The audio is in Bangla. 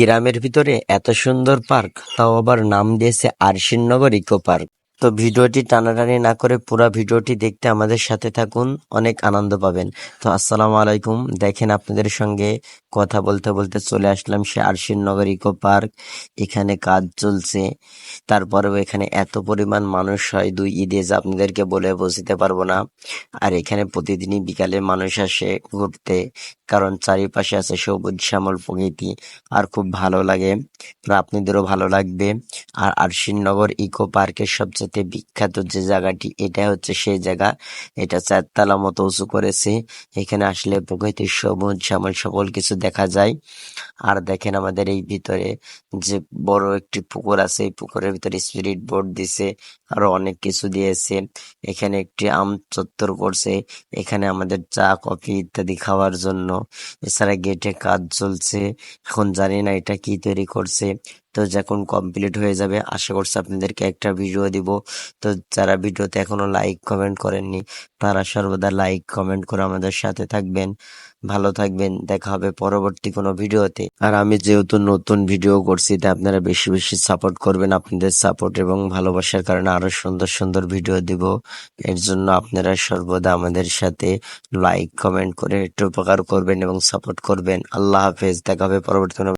গ্রামের ভিতরে এত সুন্দর পার্ক, তাও আবার নাম দিয়েছে আরশিননগর ইকো পার্ক। তো ভিডিওটি টানাটানি না করে পুরো ভিডিওটি দেখতে আমাদের সাথে থাকুন, অনেক আনন্দ পাবেন। তো আসসালামু আলাইকুম, দেখেন আপনাদের সঙ্গে কথা বলতে বলতে চলে আসলাম সে আরশিননগর ইকো পার্ক। এখানে কাজ চলছে, তারপরেও এখানে এত পরিমাণ মানুষ হয়, দুই ঈদে যা আপনাদেরকে বলে বোঝাতে পারব না। আর এখানে প্রতিদিনই বিকালে মানুষ আসে ঘুরতে কারণ চারিপাশে আছে সবুজ শ্যামল প্রকৃতি, আর খুব ভালো লাগে। আপনাদেরও ভালো লাগবে। আর আরশিননগর ইকো পার্কের সবচেয়ে বিখ্যাত যে জায়গাটি এটা হচ্ছে সেই জায়গা। এটা চারতলা মতো উঁচু করেছে। এখানে আসলে প্রকৃতির সবুজ শ্যামল সকল কিছু দেখা যায়। আর দেখেন আমাদের এই ভিতরে যে বড় একটি পুকুর আছে, এই পুকুরের ভিতরে স্পিরিট বোর্ড দিছে, আরও অনেক কিছু দিয়েছে। এখানে একটি আম চত্বর করছে। এখানে আমাদের চা, কফি ইত্যাদি খাওয়ার জন্য। এছাড়া গেটে কাজ চলছে। এখন জানি না এটা কি তৈরি করছে। তো যখন কমপ্লিট হয়ে যাবে, আশা করছি আপনাদেরকে একটা ভিডিও দিব। তো যারা ভিডিওতে এখনও লাইক কমেন্ট করেননি, তারা সর্বদা লাইক কমেন্ট করে আমাদের সাথে থাকবেন। ভালো থাকবেন, দেখা হবে পরবর্তী কোনো ভিডিওতে আর আমি যেহেতু নতুন ভিডিও করছি, তাই আপনারা বেশি বেশি সাপোর্ট করবেন আপনাদের সাপোর্ট এবং ভালোবাসার কারণে আরও সুন্দর সুন্দর ভিডিও দিব। এর জন্য আপনারা সর্বদা আমাদের সাথে লাইক কমেন্ট করে একটু উপকার করবেন এবং সাপোর্ট করবেন। আল্লাহ হাফেজ, দেখা হবে পরবর্তী কোনো